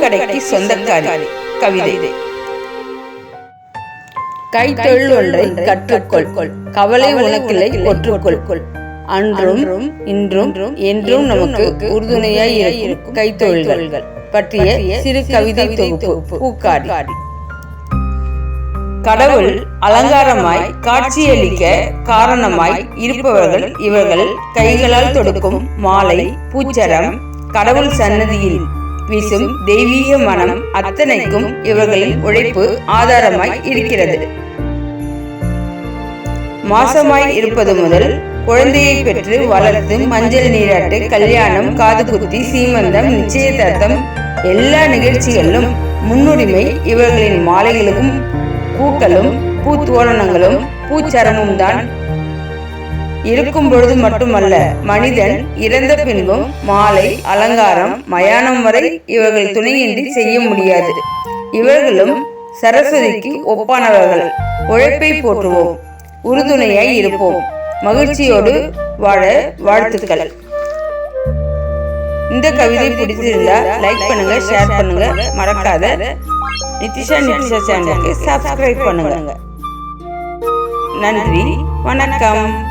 பூக்கடைக்கு சொந்தக்காரி. கவிதை. கைத்தொழில் ஒன்றை கற்றுக்கொள். கவலை உனக்கில்லை ஒற்றுக்கொள். அன்றும் இன்றும் என்றும் நமக்கு உறுதுணையாய் இருக்கும் கைத்தொழில்கள் பற்றிய சிறு கவிதை தொகுப்பு. பூக்காடி கடவுள் அலங்காரமாய் காட்சியளிக்க காரணமாய் இருப்பவர்கள் இவர்கள் கைகளால் தொடுக்கும் மாலை பூச்சரம் கடவுள் சன்னதியில் வீசும் தெய்வீக மனம் அத்தனைக்கும் இவர்களின் உழைப்பு ஆதாரமாய் இருக்கிறது. மாசமாய் இருப்பது முதல் குழந்தையை பெற்று வளர்த்து மஞ்சள் நீராட்டு கல்யாணம் காதுகுத்தி சீமந்தம் நிச்சயதார்த்தம் எல்லா நிகழ்ச்சிகளிலும் முன்னுரிமை இவர்களின் மாலைகளுக்கும் பூக்களும் பூத்தோரணங்களும் பூச்சரமும் தான் இருக்கும் பொழுது மட்டுமல்ல மனிதன் இறந்த பின்பும் மாலை அலங்காரம் மயானம் வரை இவர்கள் துணையின்றி செய்ய முடியாது. இவர்களும் சரஸ்வதிக்கு ஒப்பானவர்கள். உழைப்பை போற்றுவோம். உறுதுணையாய் இருப்போம். மகிழ்ச்சியோடு வாழ வாழ்த்துக்கள். இந்த கவிதை பிடிச்சிருந்தா லைக் பண்ணுங்க ஷேர் பண்ணுங்க. மறக்காத நிதிஷா நிதிஷா சேனலுக்கு சப்ஸ்கிரைப் பண்ணுங்க. நன்றி வணக்கம்.